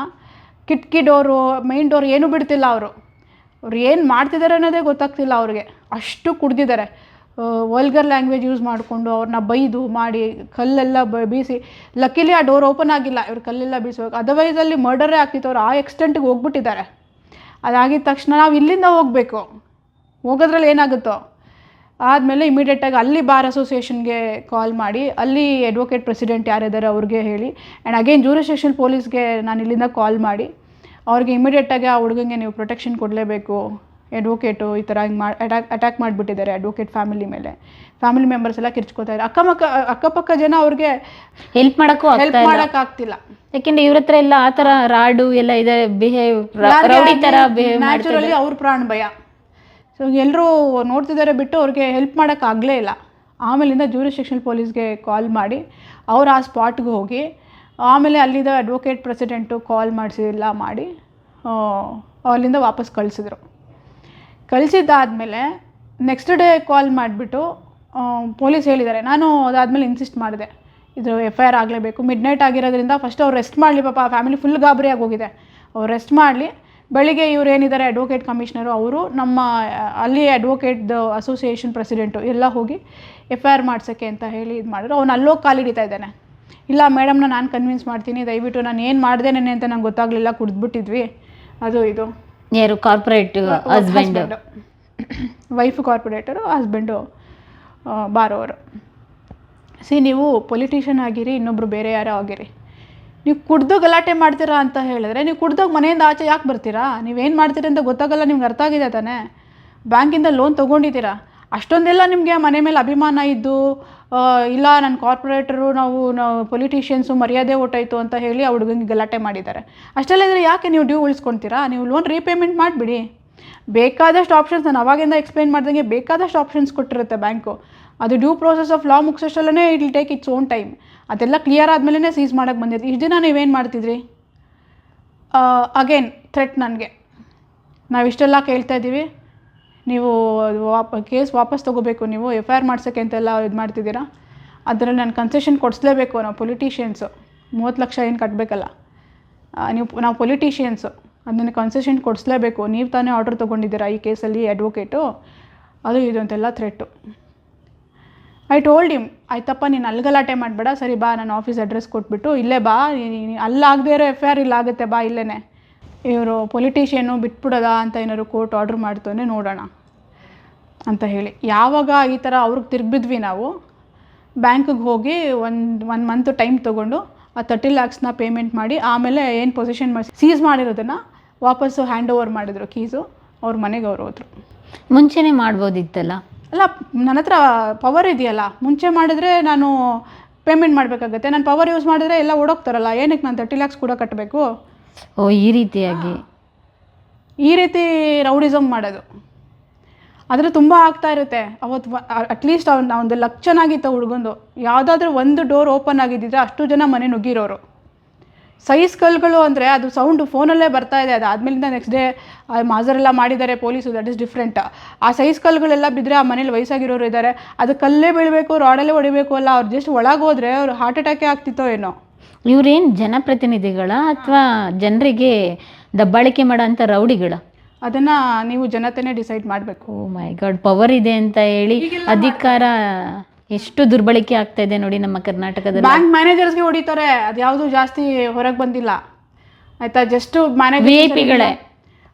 ಕಿಟಕಿ ಡೋರು ಮೈನ್ ಡೋರ್ ಏನೂ ಬಿಡ್ತಿಲ್ಲ ಅವರು. ಅವ್ರು ಏನು ಮಾಡ್ತಿದ್ದಾರೆ ಅನ್ನೋದೇ ಗೊತ್ತಾಗ್ತಿಲ್ಲ ಅವ್ರಿಗೆ. ಅಷ್ಟು ಕುಡ್ದಿದ್ದಾರೆ ವಲ್ಗರ್ ಲ್ಯಾಂಗ್ವೇಜ್ ಯೂಸ್ ಮಾಡಿಕೊಂಡು ಅವ್ರನ್ನ ಬೈದು ಮಾಡಿ, ಕಲ್ಲೆಲ್ಲ ಬೀಸಿ. ಲಕ್ಕಿಲಿ ಆ ಡೋರ್ ಓಪನ್ ಆಗಿಲ್ಲ. ಇವ್ರು ಕಲ್ಲೆಲ್ಲ ಬೀಸಬೇಕು. ಅದರ್ವೈಸ್ ಅಲ್ಲಿ ಮರ್ಡರೇ ಆಗ್ತಿತ್ತು. ಅವ್ರು ಆ ಎಕ್ಸ್ಟೆಂಟಿಗೆ ಹೋಗ್ಬಿಟ್ಟಿದ್ದಾರೆ. ಅದಾಗಿದ ತಕ್ಷಣ ನಾವು ಇಲ್ಲಿಂದ ಹೋಗಬೇಕು. ಹೋಗೋದ್ರಲ್ಲಿ ಏನಾಗುತ್ತೋ. ಆದಮೇಲೆ ಇಮಿಡಿಯೇಟಾಗಿ ಅಲ್ಲಿ ಬಾರ್ ಅಸೋಸಿಯೇಷನ್ಗೆ ಕಾಲ್ ಮಾಡಿ ಅಲ್ಲಿ ಅಡ್ವೊಕೇಟ್ ಪ್ರೆಸಿಡೆಂಟ್ ಯಾರಿದ್ದಾರೆ ಅವ್ರಿಗೆ ಹೇಳಿ ಆ್ಯಂಡ್ ಅಗೇನ್ ಜೂರಿಸ್ಟೇಷನ್ ಪೊಲೀಸ್ಗೆ ನಾನು ಇಲ್ಲಿಂದ ಕಾಲ್ ಮಾಡಿ ಅವ್ರಿಗೆ ಇಮಿಡಿಯೇಟಾಗಿ ಆ ಹುಡುಗಂಗೆ ನೀವು ಪ್ರೊಟೆಕ್ಷನ್ ಕೊಡಲೇಬೇಕು ಅಡ್ವೊಕೇಟು ಈ ಥರ ಹಿಂಗೆ ಮಾಡಿ ಅಟ್ಯಾಕ್ ಅಟ್ಯಾಕ್ ಮಾಡಿಬಿಟ್ಟಿದ್ದಾರೆ ಅಡ್ವೊಕೇಟ್ ಫ್ಯಾಮಿಲಿ ಮೇಲೆ. ಫ್ಯಾಮಿಲಿ ಮೆಂಬರ್ಸ್ ಎಲ್ಲ ಕಿರ್ಚ್ಕೋತಾ ಇದ್ದಾರೆ. ಅಕ್ಕಪಕ್ಕ ಅಕ್ಕಪಕ್ಕ ಜನ ಅವ್ರಿಗೆ
ಹೆಲ್ಪ್ ಮಾಡೋಕ್ಕೂ
ಹೆಲ್ಪ್ ಮಾಡೋಕ್ಕಾಗ್ತಿಲ್ಲ.
ಯಾಕೆಂದ್ರೆ ಇವ್ರ ಹತ್ರ ಎಲ್ಲ ಆ ಥರ ರಾಡು ಎಲ್ಲ ಇದೆ ಬಿಹೇವ್
ನ್ಯಾಚುರಲಿ ಅವ್ರ ಪ್ರಾಣ ಭಯ ಸೊ ಎಲ್ಲರೂ ನೋಡ್ತಿದ್ದಾರೆ ಬಿಟ್ಟು ಅವ್ರಿಗೆ ಹೆಲ್ಪ್ ಮಾಡೋಕ್ಕಾಗಲೇ ಇಲ್ಲ. ಆಮೇಲಿಂದ ಜೂರಿಸ್ಟಿಕ್ಷನ್ ಪೊಲೀಸ್ಗೆ ಕಾಲ್ ಮಾಡಿ ಅವ್ರು ಆ ಸ್ಪಾಟ್ಗೆ ಹೋಗಿ, ಆಮೇಲೆ ಅಲ್ಲಿದ್ದ ಅಡ್ವೊಕೇಟ್ ಪ್ರೆಸಿಡೆಂಟು ಕಾಲ್ ಮಾಡಿಸಿ ಎಲ್ಲ ಮಾಡಿ ಅಲ್ಲಿಂದ ವಾಪಸ್ ಕಳಿಸಿದ್ರು. ಕಳಿಸಿದ್ದಾದಮೇಲೆ ನೆಕ್ಸ್ಟ್ ಡೇ ಕಾಲ್ ಮಾಡಿಬಿಟ್ಟು ಪೊಲೀಸ್ ಹೇಳಿದ್ದಾರೆ, ನಾನು ಅದಾದಮೇಲೆ ಇನ್ಸಿಸ್ಟ್ ಮಾಡಿದೆ. ಇದು ಎಫ್ ಐ ಆರ್ ಆಗಲೇಬೇಕು. ಮಿಡ್ ನೈಟ್ ಆಗಿರೋದ್ರಿಂದ ಫಸ್ಟ್ ಅವ್ರು ರೆಸ್ಟ್ ಮಾಡಲಿ ಪಾಪ. ಫ್ಯಾಮಿಲಿ ಫುಲ್ ಗಾಬರಿಯಾಗಿ ಹೋಗಿದೆ. ಅವ್ರು ರೆಸ್ಟ್ ಮಾಡಲಿ. ಬೆಳಿಗ್ಗೆ ಇವ್ರು ಏನಿದ್ದಾರೆ ಅಡ್ವೊಕೇಟ್ ಕಮಿಷನರು ಅವರು ನಮ್ಮ ಅಲ್ಲಿ ಅಡ್ವೊಕೇಟ್ದು ಅಸೋಸಿಯೇಷನ್ ಪ್ರೆಸಿಡೆಂಟು ಎಲ್ಲ ಹೋಗಿ ಎಫ್ ಐ ಆರ್ ಮಾಡ್ಸೋಕ್ಕೆ ಅಂತ ಹೇಳಿ ಇದು ಮಾಡಿದ್ರು. ಅವ್ನು ಅಲ್ಲೋಗಿ ಕಾಲಿಡಿತಾ ಇದ್ದಾನೆ. ಇಲ್ಲ ಮೇಡಮ್ನ ನಾನು ಕನ್ವಿನ್ಸ್ ಮಾಡ್ತೀನಿ ದಯವಿಟ್ಟು ನಾನು ಏನು ಮಾಡಿದೆ ನೆನೆ ಅಂತ ನಂಗೆ ಗೊತ್ತಾಗಲಿಲ್ಲ ಕುಡಿದ್ಬಿಟ್ಟಿದ್ವಿ. ಅದು ಇದು.
ಯಾರು corporate husband
wife corporator husband borrower see ನೀವು ಪೊಲಿಟಿಷಿಯನ್ ಆಗಿರಿ ಇನ್ನೊಬ್ರು ಬೇರೆ ಯಾರೋ ಆಗಿರಿ. ನೀವು ಕುಡ್ದು ಗಲಾಟೆ ಮಾಡ್ತೀರಾ ಅಂತ ಹೇಳಿದ್ರೆ ನೀವು ಕುಡ್ದಾಗ ಮನೆಯಿಂದ ಆಚೆ ಯಾಕೆ ಬರ್ತೀರಾ? ನೀವೇನು ಮಾಡ್ತೀರಿ ಅಂತ ಗೊತ್ತಾಗಲ್ಲ, ನಿಮ್ಗೆ ಅರ್ಥ ಆಗಿದೆ ತಾನೇ? ಬ್ಯಾಂಕಿಂದ ಲೋನ್ ತೊಗೊಂಡಿದ್ದೀರಾ? ಅಷ್ಟೊಂದೆಲ್ಲ ನಿಮಗೆ ಮನೆ ಮೇಲೆ ಅಭಿಮಾನ ಇದ್ದು ಇಲ್ಲ ನನ್ನ ಕಾರ್ಪೊರೇಟರು ನಾವು ನಾವು ಪೊಲಿಟಿಷಿಯನ್ಸು ಮರ್ಯಾದೆ ಓಟಾಯಿತು ಅಂತ ಹೇಳಿ ಆ ಹುಡುಗಂಗೆ ಗಲಾಟೆ ಮಾಡಿದ್ದಾರೆ. ಅಷ್ಟೆಲ್ಲ ಇದ್ರೆ ಯಾಕೆ ನೀವು ಡ್ಯೂ ಉಳಿಸ್ಕೊಳ್ತೀರಾ ನೀವು ಲೋನ್ ರೀಪೇಮೆಂಟ್ ಮಾಡಿಬಿಡಿ. ಬೇಕಾದಷ್ಟು ಆಪ್ಷನ್ಸ್ ನಾನು ಅವಾಗಿಂದ ಎಕ್ಸ್ಪ್ಲೈನ್ ಮಾಡ್ದಂಗೆ ಬೇಕಾದಷ್ಟು ಆಪ್ಷನ್ಸ್ ಕೊಟ್ಟಿರುತ್ತೆ ಬ್ಯಾಂಕು. ಅದು due process of law ಮುಗಿಸೋಷ್ಟಲ್ಲೇ it will take its own time. ಅದೆಲ್ಲ ಕ್ಲಿಯರ್ ಆದಮೇಲೆ ಸೀಸ್ ಮಾಡೋಕ್ಕೆ ಬಂದಿದ್ದು ಇಷ್ಟು ದಿನ ನೀವೇನು ಮಾಡ್ತಿದ್ರಿ? ಅಗೇನ್ ಥ್ರೆಟ್ ನನಗೆ. ನಾವಿಷ್ಟೆಲ್ಲ ಕೇಳ್ತಾ ಇದ್ದೀವಿ. ನೀವು ವಾಪ ಕೇಸ್ ವಾಪಸ್ ತೊಗೋಬೇಕು. ನೀವು ಎಫ್ ಐ ಆರ್ ಮಾಡ್ಸೋಕ್ಕೆ ಅಂತೆಲ್ಲ ಇದು ಮಾಡ್ತಿದ್ದೀರಾ? ಅದರಲ್ಲಿ ನಾನು ಕನ್ಸೆಷನ್ ಕೊಡಿಸ್ಲೇಬೇಕು ನಾವು ಪೊಲಿಟಿಷಿಯನ್ಸು ಮೂವತ್ತು ಲಕ್ಷ ಏನು ಕಟ್ಟಬೇಕಲ್ಲ ನೀವು ನಾವು ಪೊಲಿಟಿಷಿಯನ್ಸು ಅದನ್ನು ಕನ್ಸೆಷನ್ ಕೊಡಿಸ್ಲೇಬೇಕು. ನೀವು ತಾನೇ ಆರ್ಡರ್ ತೊಗೊಂಡಿದ್ದೀರಾ ಈ ಕೇಸಲ್ಲಿ ಅಡ್ವೊಕೇಟು ಅದು ಇದು ಅಂತೆಲ್ಲ ಥ್ರೆಟ್ಟು ಐ ಟೋಲ್ಡ್ ಹಿಮ್ ಆಯ್ತಪ್ಪ, ನೀನು ಅಲ್ಲಿ ಗಲಾಟೆ ಮಾಡಬೇಡ. ಸರಿ, ಬಾ, ನಾನು ಆಫೀಸ್ ಅಡ್ರೆಸ್ ಕೊಟ್ಬಿಟ್ಟು, ಇಲ್ಲೇ ಬಾ. ಅಲ್ಲಾಗದೇ ಇರೋ ಎಫ್ ಐ ಆರ್ ಇಲ್ಲಾಗುತ್ತೆ ಬಾ ಇಲ್ಲೇ ಇವರು ಪೊಲಿಟಿಷಿಯನ್ನು ಬಿಟ್ಬಿಡೋದ ಅಂತ ಏನಾದ್ರು ಕೋರ್ಟ್ ಆರ್ಡ್ರ್ ಮಾಡ್ತಾನೆ ನೋಡೋಣ ಅಂತ ಹೇಳಿ. ಯಾವಾಗ ಈ ಥರ ಅವ್ರಿಗೆ ತಿರುಗಿದ್ವಿ ನಾವು ಬ್ಯಾಂಕಿಗೆ ಹೋಗಿ ಒಂದು ಒನ್ ಮಂತ್ ಟೈಮ್ ತೊಗೊಂಡು ಆ ತರ್ಟಿ ಲ್ಯಾಕ್ಸ್ನ ಪೇಮೆಂಟ್ ಮಾಡಿ, ಆಮೇಲೆ ಏನು ಪೊಸಿಷನ್ ಮಾಡಿ ಸೀಸ್ ಮಾಡಿರೋದನ್ನು ವಾಪಸ್ಸು ಹ್ಯಾಂಡ್ ಓವರ್ ಮಾಡಿದ್ರು ಕೀಸು ಅವ್ರ ಮನೆಗೆ ಅವ್ರು ಹೋದರು.
ಮುಂಚೆನೇ ಮಾಡ್ಬೋದಿತ್ತಲ್ಲ?
ಅಲ್ಲ ನನ್ನ ಹತ್ರ ಪವರ್ ಇದೆಯಲ್ಲ ಮುಂಚೆ ಮಾಡಿದ್ರೆ ನಾನು ಪೇಮೆಂಟ್ ಮಾಡಬೇಕಾಗತ್ತೆ. ನಾನು ಪವರ್ ಯೂಸ್ ಮಾಡಿದ್ರೆ ಎಲ್ಲ ಓಡೋಗ್ತಾರಲ್ಲ ಏನಕ್ಕೆ ನಾನು ತರ್ಟಿ ಲ್ಯಾಕ್ಸ್ ಕೂಡ ಕಟ್ಟಬೇಕು
ಓ ಈ ರೀತಿಯಾಗಿ.
ಈ ರೀತಿ ರೌಡಿಸಮ್ ಮಾಡೋದು. ಆದರೆ ತುಂಬ ಆಗ್ತಾ ಇರುತ್ತೆ. ಅವತ್ತು ಅಟ್ಲೀಸ್ಟ್ ಅವ್ನು ಒಂದು ಲಕ್ಷನಾಗಿತ್ತು ಚೆನ್ನಾಗಿತ್ತು ಹುಡುಗಂದು ಯಾವುದಾದ್ರೂ ಒಂದು ಡೋರ್ ಓಪನ್ ಆಗಿದ್ದಿದ್ರೆ ಅಷ್ಟು ಜನ ಮನೆ ನುಗ್ಗಿರೋರು. ಸೈಜ್ ಕಲ್ಗಳು ಅಂದರೆ ಅದು ಸೌಂಡು ಫೋನಲ್ಲೇ ಬರ್ತಾ ಇದೆ. ಅದು ಆದಮೇಲಿಂದ ನೆಕ್ಸ್ಟ್ ಡೇ ಮಾಜರೆಲ್ಲ ಮಾಡಿದ್ದಾರೆ ಪೊಲೀಸು ದಟ್ ಇಸ್ ಡಿಫ್ರೆಂಟ್ ಆ ಸೈಜ್ ಕಲ್ಗಳೆಲ್ಲ ಬಿದ್ದರೆ ಆ ಮನೇಲಿ ವಯಸ್ಸಾಗಿರೋರು ಇದ್ದಾರೆ ಅದು ಕಲ್ಲೇ ಬೀಳಬೇಕು ರಾಡಲ್ಲೇ ಹೊಡಿಬೇಕು ಅಲ್ಲ ಅವ್ರು ಜಸ್ಟ್ ಒಳಗೆ ಹೋದರೆ ಅವ್ರು ಹಾರ್ಟ್ ಅಟ್ಯಾಕೇ ಆಗ್ತಿತ್ತೋ ಏನೋ.
ಇವ್ರೇನು ಜನಪ್ರತಿನಿಧಿಗಳ ಅಥವಾ ಜನರಿಗೆ ದಬ್ಬಾಳಿಕೆ ಮಾಡೋಂಥ ರೌಡಿಗಳ?
ಅದನ್ನು ನೀವು ಜನತೆನೇ ಡಿಸೈಡ್ ಮಾಡಬೇಕು.
ಓ ಮೈ ಗಾಡ್ ಪವರ್ ಇದೆ ಅಂತ ಹೇಳಿ ಅಧಿಕಾರ ಎಷ್ಟು ದುರ್ಬಳಕೆ ಆಗ್ತಾ ಇದೆ ನೋಡಿ ನಮ್ಮ ಕರ್ನಾಟಕದಲ್ಲಿ.
ಬ್ಯಾಂಕ್ ಮ್ಯಾನೇಜರ್ಸ್ಗೆ ಹೊಡಿತಾರೆ ಅದು ಯಾವುದು ಜಾಸ್ತಿ ಹೊರಗೆ ಬಂದಿಲ್ಲ. ಆಯ್ತಾ? ಜಸ್ಟ್
ವಿ ಐ
ಮ್ಯಾನೇಜರ್
ಪಿಗಳೇ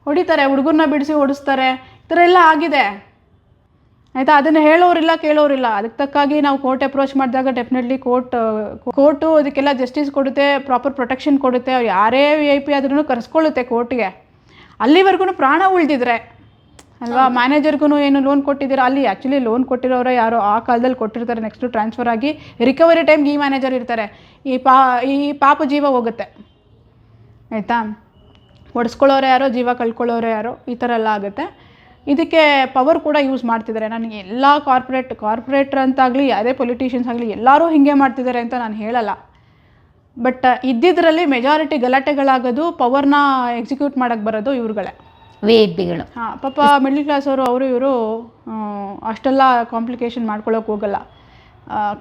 ಹೊಡಿತಾರೆ ಹುಡುಗರನ್ನ ಬಿಡಿಸಿ ಓಡಿಸ್ತಾರೆ. ಈ ಥರ ಎಲ್ಲ ಆಗಿದೆ. ಆಯಿತಾ? ಅದನ್ನು ಹೇಳೋರಿಲ್ಲ ಕೇಳೋರಿಲ್ಲ. ಅದಕ್ಕೆ ತಕ್ಕಾಗಿ ನಾವು ಕೋರ್ಟ್ ಅಪ್ರೋಚ್ ಮಾಡಿದಾಗ ಡೆಫಿನೆಟ್ಲಿ ಕೋರ್ಟ್ ಕೋರ್ಟು ಅದಕ್ಕೆಲ್ಲ ಜಸ್ಟಿಸ್ ಕೊಡುತ್ತೆ ಪ್ರಾಪರ್ ಪ್ರೊಟೆಕ್ಷನ್ ಕೊಡುತ್ತೆ. ಅವ್ರು ಯಾರೇ ವಿ ಐ ಪಿ ಆದ್ರೂ ಕರೆಸ್ಕೊಳ್ಳುತ್ತೆ ಕೋರ್ಟ್ಗೆ ಅಲ್ಲಿವರೆಗೂ ಪ್ರಾಣ ಉಳಿದಿದ್ರೆ. ಅಲ್ವಾ? ಮ್ಯಾನೇಜರ್ಗೂ ಏನು ಲೋನ್ ಕೊಟ್ಟಿದ್ದೀರಾ? ಅಲ್ಲಿ ಆ್ಯಕ್ಚುಲಿ ಲೋನ್ ಕೊಟ್ಟಿರೋರೆ ಯಾರೋ ಆ ಕಾಲದಲ್ಲಿ ಕೊಟ್ಟಿರ್ತಾರೆ. ನೆಕ್ಸ್ಟು ಟ್ರಾನ್ಸ್ಫರ್ ಆಗಿ ರಿಕವರಿ ಟೈಮ್ಗೆ ಈ ಮ್ಯಾನೇಜರ್ ಇರ್ತಾರೆ. ಈ ಪಾ, ಈ ಪಾಪ ಜೀವ ಹೋಗುತ್ತೆ. ಆಯಿತಾ? ಒಡಿಸ್ಕೊಳ್ಳೋರು ಯಾರೋ, ಜೀವ ಕಳ್ಕೊಳ್ಳೋರೆ ಯಾರೋ, ಈ ಥರ ಎಲ್ಲ ಆಗುತ್ತೆ. ಇದಕ್ಕೆ ಪವರ್ ಕೂಡ ಯೂಸ್ ಮಾಡ್ತಿದ್ದಾರೆ. ನನಗೆ ಎಲ್ಲ ಕಾರ್ಪೊರೇಟ್ ಕಾರ್ಪೊರೇಟ್ರ್ ಅಂತಾಗಲಿ ಯಾವುದೇ ಪೊಲಿಟಿಷಿಯನ್ಸ್ ಆಗಲಿ, ಎಲ್ಲರೂ ಹೀಗೆ ಮಾಡ್ತಿದ್ದಾರೆ ಅಂತ ನಾನು ಹೇಳಲ್ಲ. ಬಟ್ ಇದ್ದಿದ್ರಲ್ಲಿ ಮೆಜಾರಿಟಿ ಗಲಾಟೆಗಳಾಗೋದು ಪವರ್ನ ಎಕ್ಸಿಕ್ಯೂಟ್ ಮಾಡೋಕ್ಕೆ ಬರೋದು ಇವ್ರುಗಳೇ.
ವಿ
ಹಾಂ, ಪಾಪ ಮಿಡ್ಲ್ ಕ್ಲಾಸ್ ಅವರು ಅವರು ಇವರು ಅಷ್ಟೆಲ್ಲ ಕಾಂಪ್ಲಿಕೇಶನ್ ಮಾಡ್ಕೊಳ್ಳೋಕೆ ಹೋಗಲ್ಲ.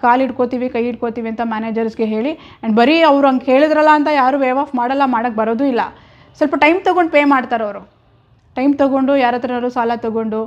ಕಾಲು ಹಿಡ್ಕೋತೀವಿ, ಕೈ ಹಿಡ್ಕೋತೀವಿ ಅಂತ ಮ್ಯಾನೇಜರ್ಸ್ಗೆ ಹೇಳಿ ಆ್ಯಂಡ್ ಬರೀ ಅವ್ರು ಹಂಗೆ ಹೇಳಿದ್ರಲ್ಲ ಅಂತ ಯಾರು ವೇವ್ ಆಫ್ ಮಾಡಲ್ಲ ಮಾಡೋಕ್ಕೆ ಬರೋದು ಇಲ್ಲ. ಸ್ವಲ್ಪ ಟೈಮ್ ತೊಗೊಂಡು ಪೇ ಮಾಡ್ತಾರೆ ಅವರು. ಟೈಮ್ ತೊಗೊಂಡು ಯಾರ ಸಾಲ ತೊಗೊಂಡು